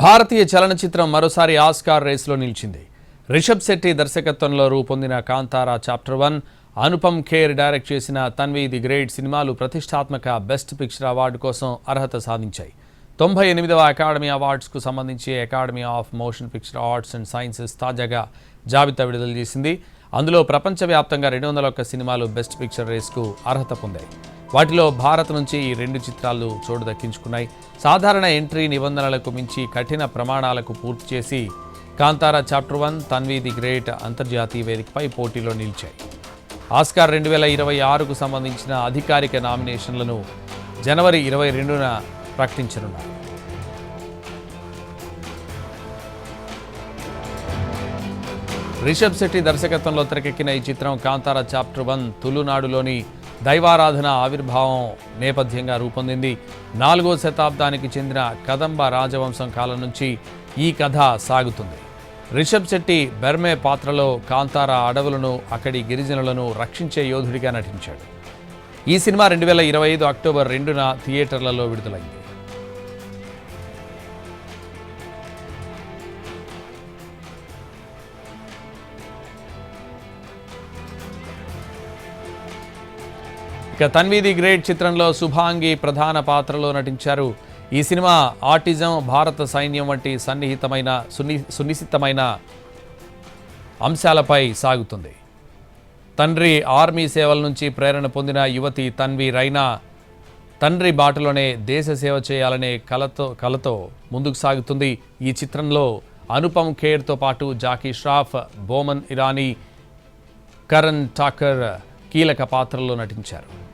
భారతీయ చలనచిత్రం మరోసారి ఆస్కార్ రేసులో నిలిచింది. రిషబ్ శెట్టి దర్శకత్వంలో రూపొందిన Kantara chapter one Anupam Kher direct చేసిన తన్వి ది గ్రేట్ సినిమాలు ప్రతిష్టాత్మక బెస్ట్ పిక్చర్ అవార్డు కోసం అర్హత సాధించాయి. తొంభై ఎనిమిదవ అకాడమీ అవార్డ్స్కు సంబంధించి academy of motion picture arts and sciences తాజాగా జాబితా విడుదల చేసింది. అందులో ప్రపంచవ్యాప్తంగా రెండు వందల ఒక్క సినిమాలు బెస్ట్ పిక్చర్ రేస్కు అర్హత పొందాయి. వాటిలో భారత్ నుంచి ఈ రెండు చిత్రాలు చోటు దక్కించుకున్నాయి. సాధారణ ఎంట్రీ నిబంధనలకు మించి కఠిన ప్రమాణాలకు పూర్తి చేసి Kantara chapter one Tanvi the great అంతర్జాతీయ వేదికపై పోటీలో నిలిచాయి. ఆస్కార్ రెండు వేల ఇరవై ఆరుకు సంబంధించిన అధికారిక నామినేషన్లను జనవరి ఇరవై రెండున ప్రకటించనున్నారు రిషబ్ శెట్టి దర్శకత్వంలో తెరకెక్కిన ఈ చిత్రం కాంతార చాప్టర్ వన్ తులునాడులోని దైవారాధన ఆవిర్భావం నేపథ్యంగా రూపొందింది. నాలుగో శతాబ్దానికి చెందిన కదంబ రాజవంశం కాలం నుంచి ఈ కథ సాగుతుంది. రిషబ్ శెట్టి బెర్మే పాత్రలో కాంతార అడవులను అక్కడి గిరిజనులను రక్షించే యోధుడిగా నటించాడు. ఈ సినిమా రెండు వేల ఇరవై ఐదు అక్టోబర్ రెండున థియేటర్లలో విడుదలైంది. ఇక తన్వి ది గ్రేట్ చిత్రంలో శుభాంగి ప్రధాన పాత్రలో నటించారు. ఈ సినిమా ఆటిజం భారత సైన్యం వంటి సన్నిహితమైన సున్ని సునిశ్చితమైన అంశాలపై సాగుతుంది. తండ్రి ఆర్మీ సేవల నుంచి ప్రేరణ పొందిన యువతి తన్వి రైనా తండ్రి బాటలోనే దేశ సేవ చేయాలనే కలతో కలతో ముందుకు సాగుతుంది. ఈ చిత్రంలో అనుపమ్ ఖేర్తో పాటు జాకీ ష్రాఫ్ బోమన్ ఇరానీ కరణ్ ఠాకర్ కీలక పాత్రల్లో నటించారు.